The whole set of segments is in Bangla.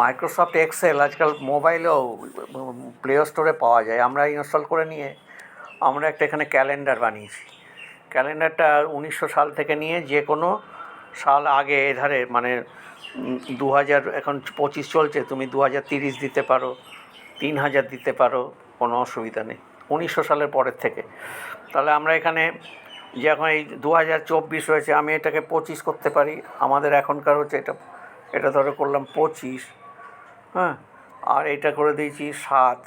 মাইক্রোসফট এক্সেল আজকাল মোবাইলেও প্লে স্টোরে পাওয়া যায়। আমরা ইনস্টল করে নিয়ে, আমরা একটা এখানে ক্যালেন্ডার বানিয়েছি। ক্যালেন্ডারটা উনিশশো সাল থেকে নিয়ে যে কোনো সাল আগে, এধারে মানে দু হাজার এখন পঁচিশ চলছে, তুমি দু হাজার তিরিশ দিতে পারো তিন হাজার দিতে পারো, কোনো অসুবিধা নেই। উনিশশো সালের পরের থেকে। তাহলে আমরা এখানে, যে এখন এই দু হাজার চব্বিশ রয়েছে, আমি এটাকে পঁচিশ করতে পারি। আমাদের এখনকার হচ্ছে এটা এটা ধরো করলাম পঁচিশ। হ্যাঁ আর এটা করে দিয়েছি সাত।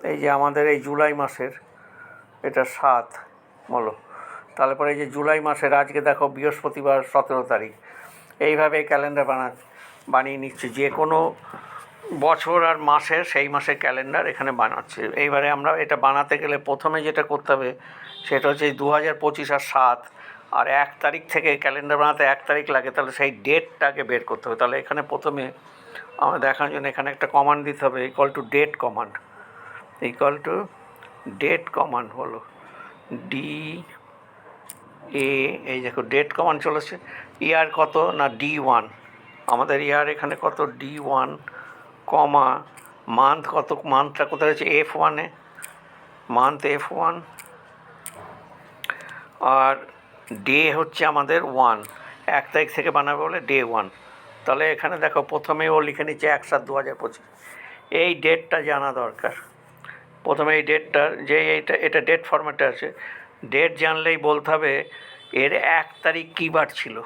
এই যে আমাদের এই জুলাই মাসের, এটা সাত, বলো। তাহলে পরে এই যে জুলাই মাসের, আজকে দেখো বৃহস্পতিবার সতেরো তারিখ। এইভাবে ক্যালেন্ডার বানা, বানিয়ে নিচ্ছে। যে কোনো বছর আর মাসের সেই মাসের ক্যালেন্ডার এখানে বানাচ্ছে। এইবারে আমরা এটা বানাতে গেলে প্রথমে যেটা করতে হবে, সেটা হচ্ছে দু হাজার পঁচিশ আর সাত, আর এক তারিখ থেকে ক্যালেন্ডার বানাতে এক তারিখ লাগে, তাহলে সেই ডেটটাকে বের করতে হবে। তাহলে এখানে প্রথমে আমার দেখার জন্য এখানে একটা কমান্ড দিতে হবে equal to date command equal to date command হলো ডি এ এই দেখো ডেট কমান্ড চলেছে ইয়ার কত না ডি ওয়ান আমাদের ইয়ার এখানে কত? ডি ওয়ান কমা মান্থ কত? মান্থটা কোথায় রয়েছে এফ ওয়ানে মান্থ এফ ওয়ান আর ডে হচ্ছে আমাদের ওয়ান এক তারিখ থেকে বানাবে বলে ডে ওয়ান তাহলে এখানে দেখো প্রথমে ও লিখে নিচ্ছে এক সাত দু হাজার পঁচিশ। এই ডেটটা জানা দরকার। প্রথমে এই ডেটটা যে এইটা এটা ডেট ফরম্যাটে আছে। ডেট জানলেই বলতে হবে, এর এক তারিখ কী বার ছিল?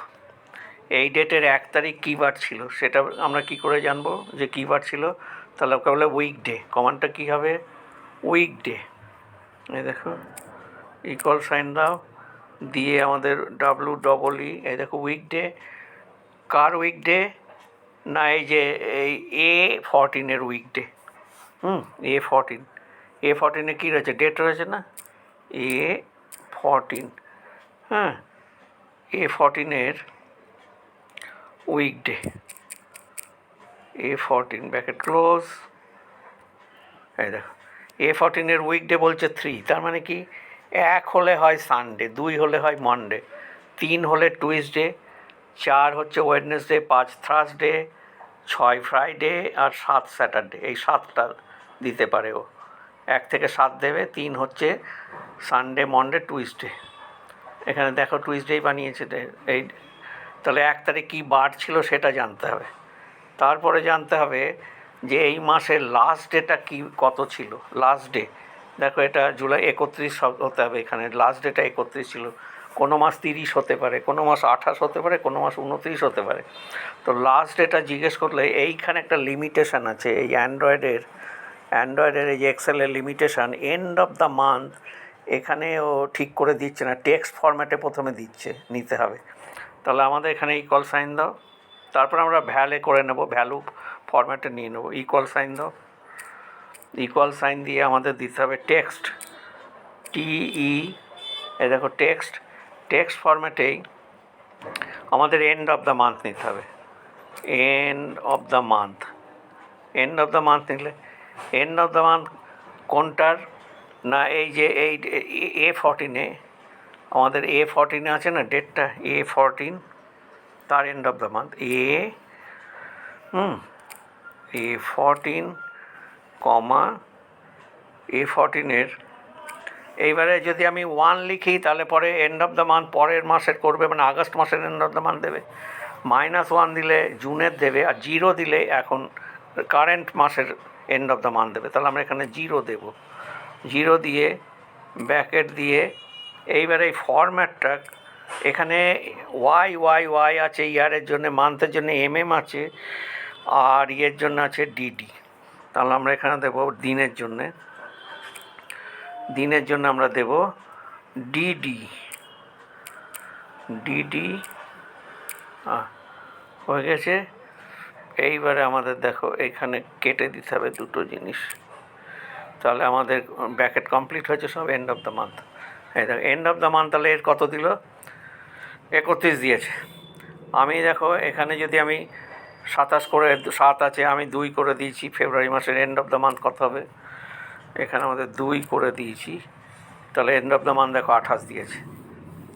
এই ডেটের এক তারিখ কী বার ছিল? সেটা আমরা কি করে জানব যে কী বার ছিল? তাহলে ওকে বলে উইক ডে কমান্ডটা কী হবে? উইক ডে এই দেখো ইকল সাইন দাও। দিয়ে আমাদের ডাব্লু ডবল ই এই দেখো উইক ডে কার উইক ডে না, এই যে, এই এ ফরটিনের উইক ডে হুম এ ফরটিন এ ফরটিনে কী রয়েছে? ডেট রয়েছে না? এ ফরটিন হ্যাঁ A ফরটিনের weekday A fourteen bracket close এই দেখো এ ফরটিনের উইকডে বলছে থ্রি তার মানে কি? এক হলে হয় সানডে দুই হলে হয় মনডে তিন হলে টুইসডে চার হচ্ছে ওয়েডনেসডে পাঁচ থার্সডে ছয় ফ্রাইডে আর সাত স্যাটারডে এই সাতটা দিতে পারে ও। এক থেকে সাত দেবে, তিন হচ্ছে সানডে মনডে টুইসডে এখানে দেখো টুইসডেই বানিয়েছে এই তাহলে এক তারিখ কী বার ছিল সেটা জানতে হবে। তারপরে জানতে হবে যে এই মাসের লাস্ট ডেটা কী, কত ছিল? লাস্ট ডে দেখো এটা জুলাই একত্রিশ হতে হবে এখানে। লাস্ট ডেটা একত্রিশ ছিল। কোনো মাস তিরিশ হতে পারে, কোনো মাস আঠাশ হতে পারে, কোনো মাস উনত্রিশ হতে পারে। তো লাস্ট এটা জিজ্ঞেস করলে এইখানে একটা লিমিটেশান আছে, এই অ্যান্ড্রয়েডের অ্যান্ড্রয়েডের এই এক্সেলের limitation end of the month এখানে ও ঠিক করে দিচ্ছে না টেক্সট ফরম্যাটে প্রথমে দিচ্ছে, নিতে হবে। তাহলে আমাদের এখানে ইকল সাইন দাও, তারপর আমরা ভ্যালে করে নেব, ভ্যালু ফরম্যাটে নিয়ে নেব। ইকুয়াল সাইন দাও ইকুয়াল সাইন দিয়ে আমাদের দিতে হবে টেক্সট টিই এই দেখো টেক্সট টেক্সট ফরম্যাটেই আমাদের এন্ড অফ দ্য মান্থ নিতে হবে। End of the month end of the month নিলে এন্ড অফ দ্য মান্থ কোনটার? না, এই যে এই এ ফর্টিনে আমাদের এ ফর্টিনে আছে না ডেটটা এ ফরটিন তার end of the month A hmm A fourteen comma A ফরটিনের এইবারে যদি আমি ওয়ান লিখি, তাহলে পরে এন্ড অফ দ্য মান্থ পরের মাসের করবে মানে আগস্ট মাসের এন্ড অফ দ্য মান্থ দেবে। মাইনাস ওয়ান দিলে জুনের দেবে, আর জিরো দিলে এখন কারেন্ট মাসের এন্ড অফ দ্য মান্থ দেবে। তাহলে আমরা এখানে জিরো দেব। জিরো দিয়ে ব্যাকেট দিয়ে এইবারে এই ফরম্যাটটা এখানে ওয়াই ওয়াই ওয়াই আছে ইয়ারের জন্য মান্থের জন্য এম এম আছে, আর ইয়ের জন্য আছে ডিডি তাহলে আমরা এখানে দেবো দিনের জন্যে। দিনের জন্য আমরা দেব ডিডি ডিডি হয়ে গেছে। এইবারে আমাদের দেখো, এখানে কেটে দিতে হবে দুটো জিনিস। তাহলে আমাদের ব্যাকেট কমপ্লিট হয়েছে সব এন্ড অফ দ্য মান্থ এই দেখো এন্ড অফ দ্য মান্থ তাহলে এর কত দিল? একত্রিশ দিয়েছে। আমি দেখো, এখানে যদি আমি সাতাশ করে, সাত আছে, আমি দুই করে দিয়েছি, ফেব্রুয়ারি মাসের এন্ড অফ দ্য মান্থ কত হবে? এখানে আমাদের দুই করে দিয়েছি। তাহলে এন্ড অফ দ্য মান্থ দেখো আঠাশ দিয়েছে।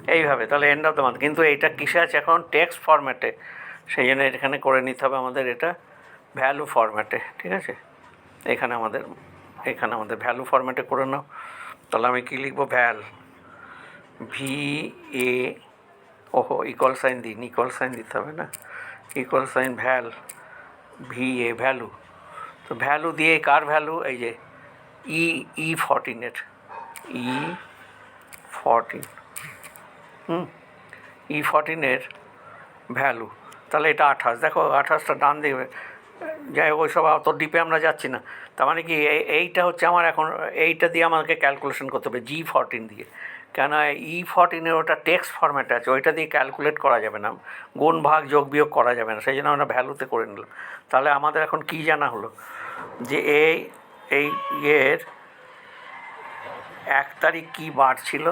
এইভাবে, তাহলে এন্ড অফ দ্য মান্থ কিন্তু এইটা কিসে আছে এখন? টেক্সট ফরম্যাটে সেই জন্য এখানে করে নিতে হবে আমাদের এটা ভ্যালু ফরম্যাটে ঠিক আছে? এখানে আমাদের এখানে আমাদের ভ্যালু ফরম্যাটে করে নাও। তাহলে আমি কী লিখব? ভ্যাল ভি এ ওহো ইকুয়াল সাইন দিন ইকুয়াল সাইন দিতে হবে না। Equal sign val V A value তো ভ্যালু দিয়ে কার ভ্যালু এই যে ই ই ফর্টিনের ই ফর্টিন হুম, ই ফরটিনের ভ্যালু তাহলে এটা আঠাশ। দেখো, আঠাশটা ডান দিকে। যাই হোক, ওইসব অত ডিপে আমরা যাচ্ছি না। তার মানে কি, এই- এইটা হচ্ছে আমার এখন, এইটা দিয়ে আমাকে ক্যালকুলেশন করতে হবে জি ফরটিন দিয়ে। কেন ই ফর্টিনের ওটা টেক্সট ফরম্যাট আছে, ওইটা দিয়ে ক্যালকুলেট করা যাবে না। গুণ, ভাগ, যোগ, বিয়োগ করা যাবে না। সেই জন্য আমরা ভ্যালুতে করে নিলাম। তাহলে আমাদের এখন কী জানা হলো? যে এই এই ইয়ের এক তারিখ কী বার ছিল?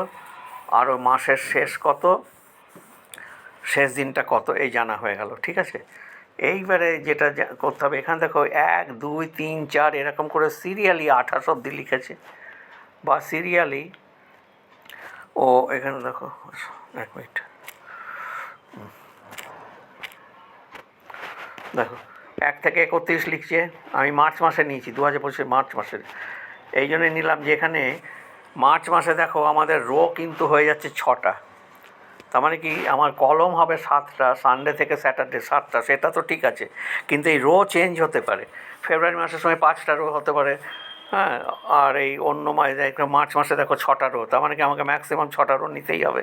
আর ওই মাসের শেষ কত? শেষ দিনটা কত? এই জানা হয়ে গেল, ঠিক আছে? এইবারে যেটা করতে হবে, এখানে দেখো এক, দুই, তিন, চার, এরকম করে সিরিয়ালি আঠাশ অব্দি লিখেছে। বা সিরিয়ালি ও, এখানে দেখো, এক মিনিট। দেখো এক থেকে একত্রিশ লিখছে, আমি মার্চ মাসে নিয়েছি, দু হাজার পঁচিশে মার্চ মাসের এই জন্যে নিলাম যে এখানে মার্চ মাসে দেখো আমাদের রো কিন্তু হয়ে যাচ্ছে ছটা। তার মানে কি, আমার কলম হবে সাতটা সানডে থেকে স্যাটারডে সাতটা, সেটা তো ঠিক আছে। কিন্তু এই রো চেঞ্জ হতে পারে। ফেব্রুয়ারি মাসের সময় পাঁচটা রো হতে পারে। হ্যাঁ আর এই অন্য মাসে, মার্চ মাসে দেখো ছটা রো। তার মানে কি আমাকে ম্যাক্সিমাম ছটা রো নিতেই হবে।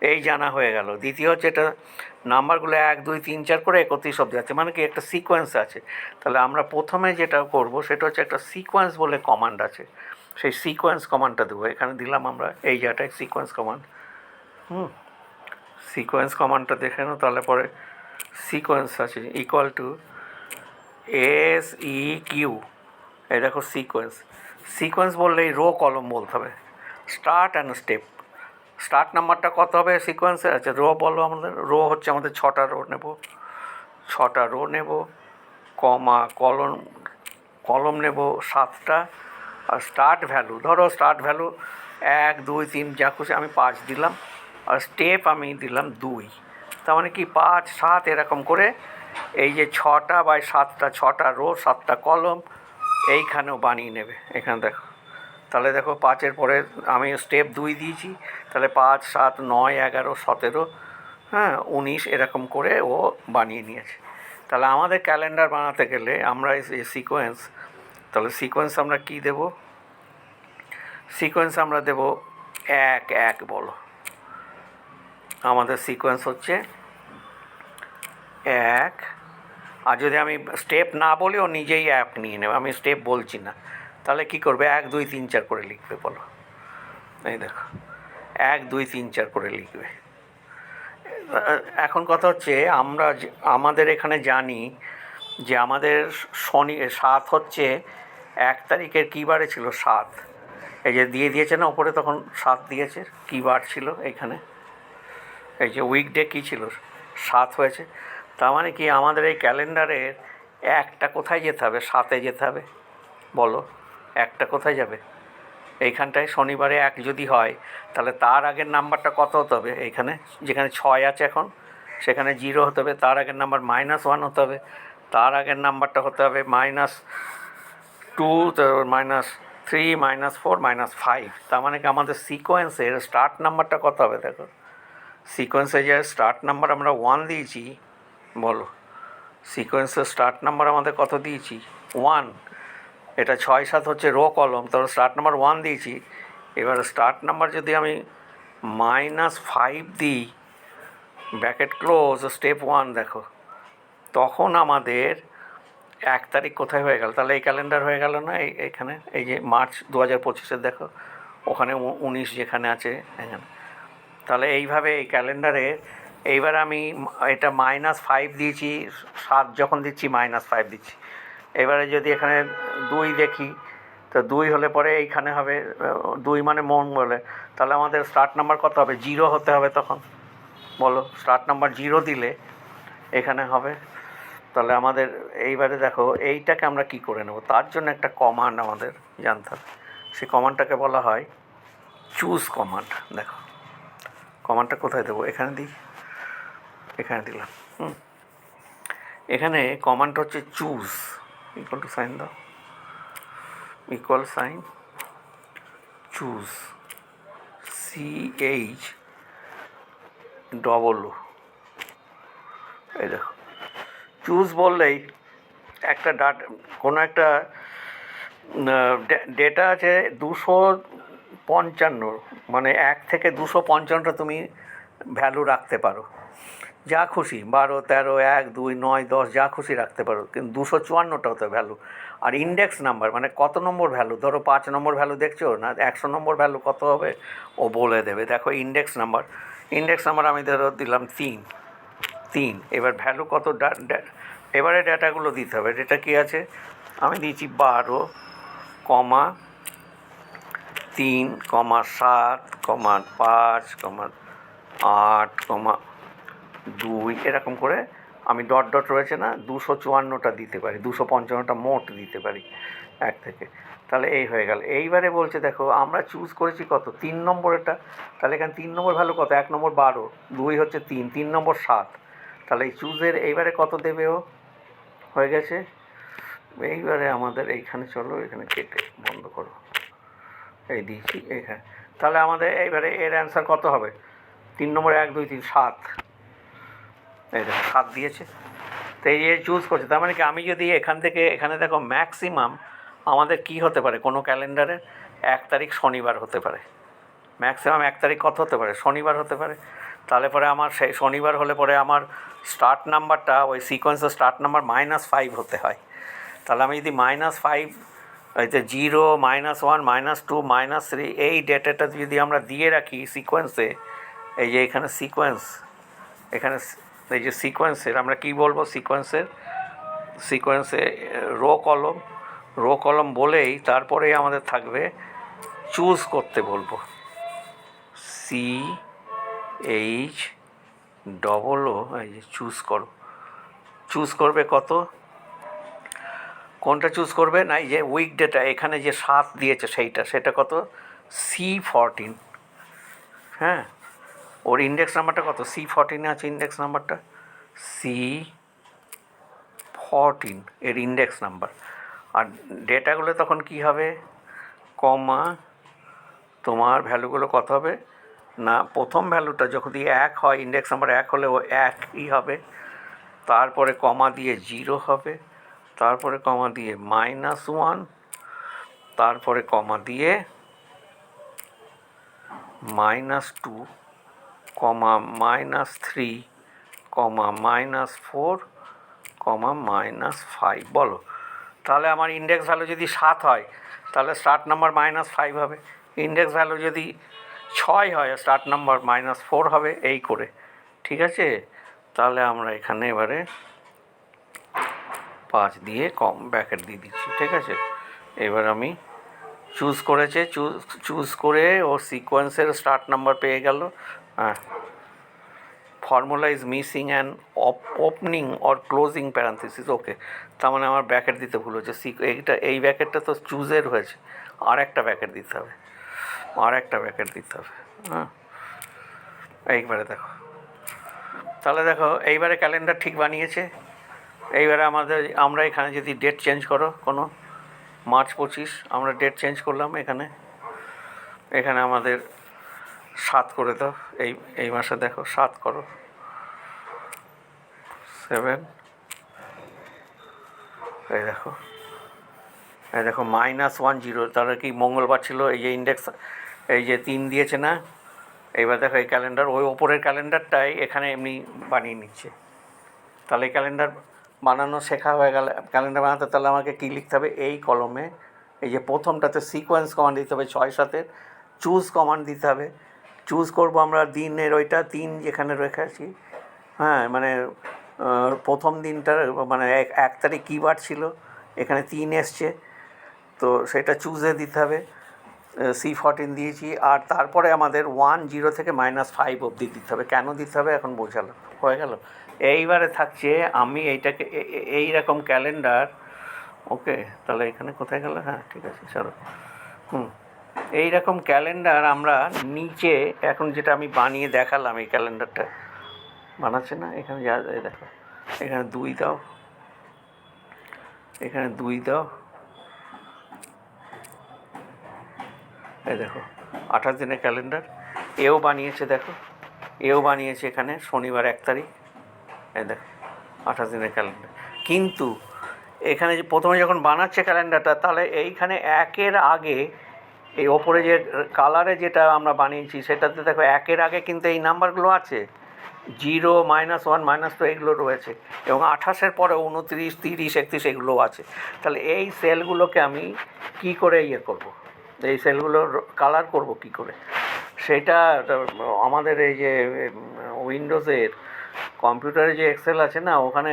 এই জানা হয়ে গেল। দ্বিতীয় হচ্ছে এটা নাম্বারগুলো এক, দুই, তিন, চার করে একত্রিশ অব্দি আছে। মানে কি একটা সিকোয়েন্স আছে। তাহলে আমরা প্রথমে যেটা করব সেটা হচ্ছে একটা সিকোয়েন্স বলে কমান্ড আছে। সেই সিকোয়েন্স কমান্ডটা দেবো। এখানে দিলাম আমরা এই জায়গাটায় সিকোয়েন্স কমান্ড হুম। সিকোয়েন্স কমান্ডটা দেখে নাও, তাহলে পরে সিকোয়েন্স আছে। Equal to S E Q এই দেখো সিকোয়েন্স সিকোয়েন্স বললে এই রো কলম বলতে হবে। স্টার্ট অ্যান্ড স্টেপ স্টার্ট নাম্বারটা কত হবে? সিকোয়েন্সে আচ্ছা রো বলো আমাদের। রো হচ্ছে আমাদের ছটা রো নেব। ছটা রো নেব কমা কলম কলম নেব সাতটা। আর স্টার্ট ভ্যালু ধরো স্টার্ট ভ্যালু এক, দুই, তিন, যা খুশি আমি পাঁচ দিলাম। আর স্টেপ আমি দিলাম দুই। তার মানে কি পাঁচ, সাত, এরকম করে এই যে ছটা বাই সাতটা, ছটা রো সাতটা কলম এইখানেও বানিয়ে নেবে। এখানে দেখো। তাহলে দেখো পাঁচের পরে আমি স্টেপ দুই দিয়েছি, তাহলে পাঁচ, সাত, নয়, এগারো, সতেরো হ্যাঁ উনিশ এরকম করে ও বানিয়ে নিয়েছে। তাহলে আমাদের ক্যালেন্ডার বানাতে গেলে আমরা এই সিকোয়েন্স তাহলে সিকোয়েন্স আমরা কি দেব? সিকোয়েন্স আমরা দেব এক এক বলো। আমাদের সিকোয়েন্স হচ্ছে এক। আর যদি আমি স্টেপ না বলি, ও নিজেই অ্যাপ নিয়ে নেবে। আমি স্টেপ বলছি না। তাহলে কি করবে? এক, দুই, তিন, চার করে লিখবে, বলো। এই দেখো। এক, দুই, তিন, চার করে লিখবে। এখন কথা হচ্ছে, আমরা আমাদের এখানে জানি যে আমাদের শনি, সাত হচ্ছে এক তারিখের কী বারে ছিল? সাত। এই যে দিয়ে দিয়েছে না ওপরে, তখন সাত দিয়েছে। কী বার ছিল এখানে? এই যে উইকডে কী ছিল? সাত হয়েছে। তার মানে কি আমাদের এই ক্যালেন্ডারের একটা কোথায় যেতে হবে? সাতে যেতে হবে। বলো। একটা কোথায় যাবে? এইখানটায় শনিবারে এক যদি হয়, তাহলে তার আগের নাম্বারটা কত হতে হবে? এইখানে, যেখানে ছয় আছে এখন, সেখানে জিরো হতে হবে, তার আগের নাম্বার মাইনাস ওয়ান হতে হবে, তার আগের নাম্বারটা হতে হবে minus two minus three, minus four, minus five. তার মানে কি আমাদের সিকোয়েন্সের স্টার্ট নাম্বারটা কত হবে দেখো? সিকোয়েন্সে যে স্টার্ট নাম্বার আমরা ওয়ান দিয়েছি, বলো। সিকোয়েন্সের স্টার্ট নাম্বার আমাদের কত দিয়েছি? ওয়ান এটা ছয় সাত হচ্ছে রো কলম তাহলে স্টার্ট নাম্বার ওয়ান দিয়েছি। এবার স্টার্ট নাম্বার যদি আমি মাইনাস ফাইভ দিই ব্যাকেট ক্লোজ স্টেপ ওয়ান দেখো, তখন আমাদের এক তারিখ কোথায় হয়ে গেল? তাহলে এই ক্যালেন্ডার হয়ে গেল না এই এখানে? এই যে মার্চ দু হাজার পঁচিশের, দেখো, ওখানে উনিশ যেখানে আছে, এখানে। তাহলে এইভাবে এই ক্যালেন্ডারে এইবার আমি এটা মাইনাস ফাইভ দিয়েছি, সাত যখন দিচ্ছি মাইনাস ফাইভ দিচ্ছি। এবারে যদি এখানে দুই দেখি, তো দুই হলে পরে এইখানে হবে দুই মানে মন বলে। তাহলে আমাদের স্টার্ট নাম্বার কত হবে? জিরো হতে হবে তখন। বলো স্টার্ট নাম্বার জিরো দিলে এখানে হবে। তাহলে আমাদের এইবারে দেখো, এইটাকে আমরা কি করে নেব? তার জন্য একটা কমান্ড আমাদের জানতে হবে। সেই কমান্ডটাকে বলা হয় চুজ কমান্ড দেখো কমান্ডটা কোথায় দেবো? এখানে দিই। এখানে দিলাম। হুম। এখানে কমান্ড হচ্ছে চুজ ইকুয়াল টু সাইন দাও equal sign choose C H double এই দেখো। চুজ বললেই একটা ডাটা কোনো একটা ডেটা আছে দুশো পঞ্চান্ন মানে এক থেকে দুশো পঞ্চান্নটা তুমি ভ্যালু রাখতে পারো। যা খুশি, বারো, তেরো, এক, দুই, নয়, দশ, যা খুশি রাখতে পারো, কিন্তু দুশো চুয়ান্নটা হতে ভ্যালু আর ইন্ডেক্স নাম্বার মানে কত নম্বর ভ্যালু ধরো পাঁচ নম্বর ভ্যালু দেখছ না, একশো নম্বর ভ্যালু কত হবে? ও বলে দেবে, দেখো ইন্ডেক্স নাম্বার ইন্ডেক্স নাম্বার আমি ধরো দিলাম তিন তিন, এবার ভ্যালু কত? এবারে ডেটাগুলো দিতে হবে ডেটা কী আছে? আমি দিয়েছি বারো, কমা তিন, কমা সাত, কমা পাঁচ, কমা আট, কমা দুই এরকম করে আমি ডট ডট রয়েছে না, দুশো চুয়ান্নটা দিতে পারি, দুশো পঞ্চান্নটা মোট দিতে পারি এক থেকে। তাহলে এই হয়ে গেল। এইবারে বলছে, দেখো, আমরা চুজ করেছি কত? তিন নম্বরেরটা তাহলে এখানে তিন নম্বর ভ্যালু কত? এক নম্বর বারো, দুই হচ্ছে তিন তিন নম্বর সাত। তাহলে এই চুজের এইবারে কত দেবে ও? হয়ে গেছে? এইবারে আমাদের এইখানে চলো, এখানে কেটে বন্ধ করো। এই দিয়েছি এখানে তাহলে আমাদের এইবারে এর অ্যান্সার কত হবে? তিন নম্বর এক, দুই, তিন, সাত। এই দেখো সাত দিয়েছে। তো এই যে চুজ করছে। তার মানে কি, আমি যদি এখান থেকে, এখানে দেখো ম্যাক্সিমাম আমাদের কি হতে পারে? কোনো ক্যালেন্ডারে এক তারিখ শনিবার হতে পারে। ম্যাক্সিমাম এক তারিখ কত হতে পারে? শনিবার হতে পারে। তাহলে পরে আমার সেই শনিবার হলে পরে আমার স্টার্ট নাম্বারটা ওই সিকোয়েন্সের স্টার্ট নাম্বার মাইনাস ফাইভ হতে হয়। তাহলে আমি যদি মাইনাস ফাইভ এই যে zero minus one minus two minus three এই ডেটাটা যদি আমরা দিয়ে রাখি সিকোয়েন্সে এই যে এখানে সিকোয়েন্স এখানে এই যে সিকোয়েন্সের আমরা কি বলব সিকোয়েন্সের সিকোয়েন্সে রো কলম রো কলম বলেই তারপরেই আমাদের থাকবে চুজ করতে বলব। সি এইচ ডবল ও এই যে চুজ করো। চুজ করবে কত? কোনটা চুজ করবে? না, এই যে উইক ডেটা এখানে যে সাত দিয়েছে সেইটা, সেটা কত? সি ফরটিন হ্যাঁ? ওর ইন্ডেক্স নাম্বারটা কত? সি ফরটিনে আছে ইন্ডেক্স নাম্বারটা সি ফরটিন এর ইন্ডেক্স নাম্বার আর ডেটাগুলো তখন কি হবে? কমা, তোমার ভ্যালুগুলো কত হবে? না, প্রথম ভ্যালুটা যখন দিয়ে এক হয় ইন্ডেক্স নাম্বার এক হলে ও একই হবে। তারপরে কমা দিয়ে জিরো হবে। তারপরে কমা দিয়ে মাইনাস ওয়ান তারপরে কমা দিয়ে minus two comma minus three, comma minus four, comma minus five. বলো, তাহলে আমার ইন্ডেক্স ভ্যালু যদি সাত হয়, তাহলে স্টার্ট নাম্বার মাইনাস ফাইভ হবে। ইন্ডেক্স ভ্যালু যদি ছয় হয় স্টার্ট নাম্বার মাইনাস ফোর হবে এই করে। ঠিক আছে? তাহলে আমরা এখানে এবারে পাঁচ দিয়ে কম ব্যাকেট দিয়ে দিচ্ছি, ঠিক আছে? এবার আমি চুজ করেছে চুজ চুজ করে ওর সিকোয়েন্সের স্টার্ট নাম্বার পেয়ে গেল। Formula is missing and opening or closing parenthesis okay তার মানে আমার ব্যাকেট দিতে ভুল হচ্ছে। সি এইটা, এই ব্যাকেটটা তো চুজের হয়েছে। আর একটা ব্যাকেট দিতে হবে। আর একটা ব্যাকেট দিতে হবে। হ্যাঁ। এইবারে দেখো। তাহলে দেখো, এইবারে ক্যালেন্ডার ঠিক বানিয়েছে। এইবারে আমাদের, আমরা এখানে যদি ডেট চেঞ্জ করো, কোনো মার্চ পঁচিশ, আমরা ডেট চেঞ্জ করলাম এখানে। এখানে আমাদের সাত করে দাও। এই এই মাসে দেখো সাত করো। সেভেন। এই দেখো। এই দেখো, মাইনাস ওয়ান জিরো। তাহলে কি মঙ্গলবার ছিল? এই যে ইন্ডেক্স এই যে তিন দিয়েছে না? এইবার দেখো, এই ক্যালেন্ডার ওই ওপরের ক্যালেন্ডারটাই এখানে এমনি বানিয়ে নিচ্ছে। তাহলে এই ক্যালেন্ডার বানানো শেখা হয়ে গেলে ক্যালেন্ডার বানাতে তাহলে আমাকে কী লিখতে হবে? এই কলমে এই যে প্রথমটাতে সিকোয়েন্স কমান্ড দিতে হবে ছয় সাতের। চুজ কমান্ড দিতে হবে। চুজ করব আমরা দিনের ওইটা তিন যেখানে রেখে রেখেছি হ্যাঁ মানে প্রথম দিনটার মানে এক এক তারিখ কী বার ছিল, এখানে তিন এসছে। তো সেটা চুজে দিতে হবে। সি ফরটিন দিয়েছি। আর তারপরে আমাদের ওয়ান জিরো থেকে মাইনাস ফাইভ অবধি দিতে হবে। কেন দিতে হবে এখন বোঝালো, হয়ে গেল। এইবারে থাকছে আমি এইটাকে এই রকম ক্যালেন্ডার ওকে তাহলে এখানে কোথায় গেল? হ্যাঁ ঠিক আছে, চলো। হুম। এই রকম ক্যালেন্ডার আমরা নিচে, এখন যেটা আমি বানিয়ে দেখালাম এই ক্যালেন্ডারটা। বানাচ্ছে না? এখানে যা দেখো। এখানে দুই দাও। এখানে দুই দাও। এই দেখো, আঠাশ দিনের ক্যালেন্ডার। এও বানিয়েছে, দেখো। এও বানিয়েছে এখানে, শনিবার এক তারিখ। এই দেখো, আঠাশ দিনের ক্যালেন্ডার। কিন্তু এখানে যে প্রথমে যখন বানাচ্ছে ক্যালেন্ডারটা, তাহলে এইখানে একের আগে এই ওপরে যে কালারে যেটা আমরা বানিয়েছি, সেটাতে দেখো একের আগে কিন্তু এই নাম্বারগুলো আছে। Zero minus one minus two এগুলো রয়েছে। এবং আঠাশের পরে উনত্রিশ, তিরিশ, একত্রিশ এগুলোও আছে। তাহলে এই সেলগুলোকে আমি কি করে ইয়ে করব? এই সেলগুলোর কালার করব কি করে? সেটা আমাদের এই যে উইন্ডোজের কম্পিউটারে যে এক্সেল আছে না, ওখানে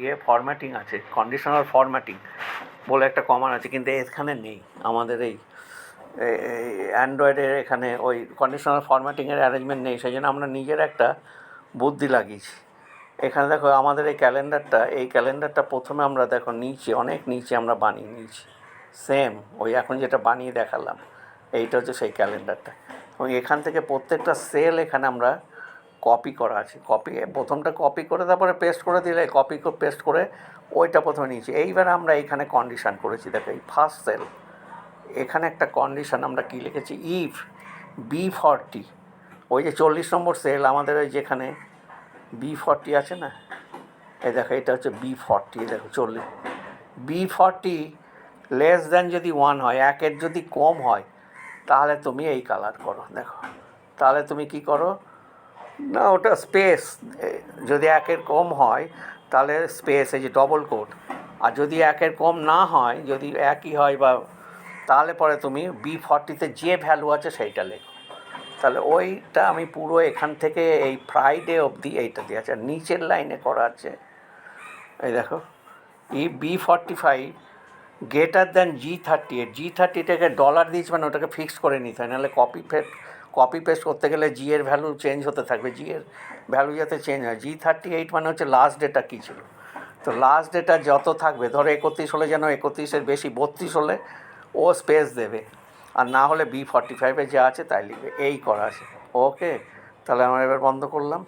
ইয়ে ফরম্যাটিং আছে কন্ডিশনাল ফরম্যাটিং বলে একটা কমান আছে, কিন্তু এখানে নেই আমাদের এই অ্যান্ড্রয়েডের এখানে ওই কন্ডিশনাল ফরম্যাটিংয়ের অ্যারেঞ্জমেন্ট নেই, সেই জন্য আমরা নিজের একটা বুদ্ধি লাগিয়েছি। এখানে দেখো আমাদের এই ক্যালেন্ডারটা এই ক্যালেন্ডারটা প্রথমে আমরা দেখো নিচে, অনেক নিচে আমরা বানিয়ে নিয়েছি। সেম ওই এখন যেটা বানিয়ে দেখালাম, এইটা হচ্ছে সেই ক্যালেন্ডারটা। এবং এখান থেকে প্রত্যেকটা সেল এখানে আমরা কপি করা আছে। কপি প্রথমটা কপি করে তারপরে পেস্ট করে দিলে কপি পেস্ট করে ওইটা প্রথমে নিয়েছি। এইবার আমরা এখানে কন্ডিশান করেছি, দেখো এই ফার্স্ট সেল এখানে একটা কন্ডিশন আমরা কী লিখেছি? ইফ বি ফর্টি ওই যে চল্লিশ নম্বর সেল আমাদের ওই যেখানে বি ফর্টি আছে না? এই দেখো, এটা হচ্ছে বি ফর্টি দেখো, চল্লিশ। বি ফর্টি লেস দ্যান যদি ওয়ান হয়, একের যদি কম হয়, তাহলে তুমি এই কালার করো, দেখো। তাহলে তুমি কি করো? না, ওটা স্পেস যদি একের কম হয়, তাহলে স্পেস এই যে ডবল কোট আর যদি একের কম না হয়, যদি একই হয় বা তাহলে পরে তুমি বি ফর্টিতে যে ভ্যালু আছে সেইটা লেখো। তাহলে ওইটা আমি পুরো এখান থেকে এই ফ্রাইডে অবধি এইটা দিয়ে আছে। নিচের লাইনে করা আছে, এই দেখো E B forty five greater than G thirty eight G থার্টিটাকে dollar দিয়েছে মানে ওটাকে ফিক্স করে নিতে হয়, নাহলে কপি পেস্ট কপি পেস্ট করতে গেলে জি এর ভ্যালু চেঞ্জ হতে থাকবে। জি এর ভ্যালু যাতে চেঞ্জ হয়। জি থার্টি এইট মানে হচ্ছে লাস্ট ডেটা কী ছিল? তো লাস্ট ডেটা যত থাকবে, ধরো একত্রিশ হলে যেন একত্রিশের বেশি বত্রিশ হলে ও স্পেস দেবে। আর না হলে বি ফর্টি ফাইভে যা আছে তাই লিখবে। এই করা আছে। ওকে তাহলে আমরা এবার বন্ধ করলাম।